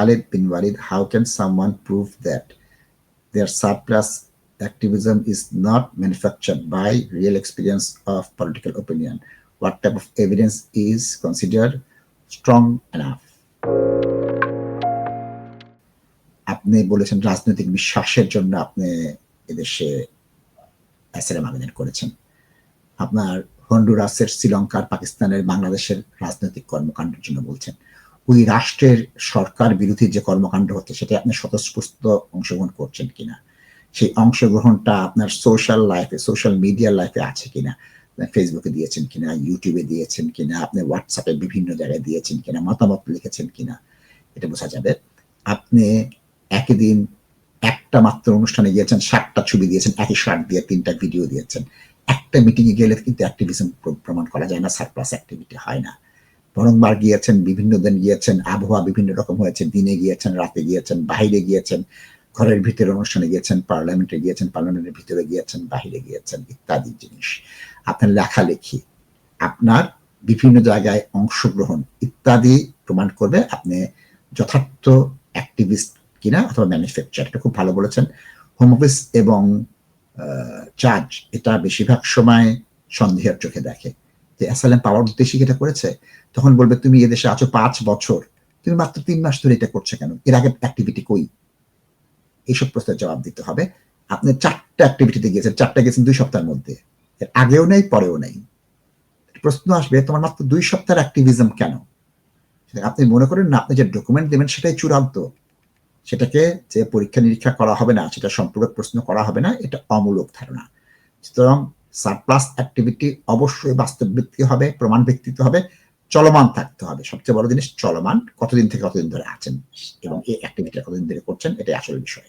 Khalid bin Walid, how can someone prove that their surplus activism is not manufactured by real experience of political opinion? What type of evidence is considered strong enough? আপনি বলেছেন রাজনৈতিক বিশ্বাসের জন্য আপনি এদেশে asylum আবেদন করেছেন আপনার হন্ডুরাসের শ্রীলঙ্কার পাকিস্তানের বাংলাদেশের রাজনৈতিক কর্মকাণ্ডের জন্য বলছেন ওই রাষ্ট্রের সরকার বিরোধী যে কর্মকাণ্ড হচ্ছে, সেটা আপনি স্বতঃস্ফূর্ত অংশগ্রহণ করছেন কিনা? সেই অংশগ্রহণটা আপনার সোশ্যাল লাইফে সোশ্যাল মিডিয়ার লাইফে আছে কিনা? ফেসবুকে দিয়েছেন কিনা? ইউটিউবে দিয়েছেন কিনা? আপনি হোয়াটসঅ্যাপে বিভিন্ন জায়গায় দিয়েছেন কিনা? মতামত লিখেছেন কিনা? এটা বোঝা যাবে। আপনি একই দিন একটা মাত্র অনুষ্ঠানে গিয়েছেন, ষাটটা ছবি দিয়েছেন, একই শার্ট দিয়ে তিনটা ভিডিও দিয়েছেন। একটা মিটিং এ গেলে কিন্তু অ্যাক্টিভিজম প্রমাণ করা যায় না সারপ্লাস অ্যাক্টিভিটি হয় না। বরংবার গিয়েছেন, বিভিন্ন দিন গিয়েছেন, আবহাওয়া বিভিন্ন রকম হয়েছে, দিনে গিয়েছেন, রাতে গিয়েছেন বাইরে গিয়েছেন, ঘরের ভিতরে অনুষ্ঠানে গিয়েছেন, পার্লামেন্টে গিয়েছেন, পার্লামেন্টের ভিতরে গিয়েছেন, বাহিরে গিয়েছেন ইত্যাদি জিনিস। আপনার লেখালেখি, আপনার বিভিন্ন জায়গায় অংশগ্রহণ ইত্যাদি প্রমাণ করবে আপনি যথার্থ অ্যাক্টিভিস্ট কিনা অথবা ম্যানুফ্যাকচার এটা খুব ভালো বলেছেন। হোম অফিস এবং চার্জ এটা বেশিরভাগ সময় সন্দেহের চোখে দেখে। যে অ্যাসালাম পাওয়ার উদ্দেশ্যে এটা করেছে? তখন বলবে, তুমি এদেশে আছো পাঁচ বছর। তুমি মাত্র তিন মাস ধরে এটা করছে কেন? এর আগে অ্যাক্টিভিটি কই? এইসব প্রশ্নের জবাব দিতে হবে। আপনি চারটা অ্যাক্টিভিটিতে গিয়েছেন, চারটা গেছেন দুই সপ্তাহের মধ্যে। এর আগেও নেই, পরেও নেই। প্রশ্ন আসবে, তোমার মাত্র দুই সপ্তাহের অ্যাক্টিভিজম কেন? আপনি মনে করেন না, আপনি যে ডকুমেন্ট দেবেন সেটাই চূড়ান্ত। সেটাকে যে পরীক্ষা নিরীক্ষা করা হবে না, সেটা সম্পূর্ণ প্রশ্ন করা হবে না, এটা অমূলক ধারণা। সুতরাং সারপ্লাস অ্যাক্টিভিটি অবশ্যই বাস্তব ভিত্তিক হবে প্রমাণ ভিত্তিক হবে, চলমান থাকতে হবে। সবচেয়ে বড় জিনিস চলমান, কতদিন থেকে কতদিন ধরে আছেন এবং এই অ্যাক্টিভিটি কতদিন ধরে করছেন, এটাই আসল বিষয়।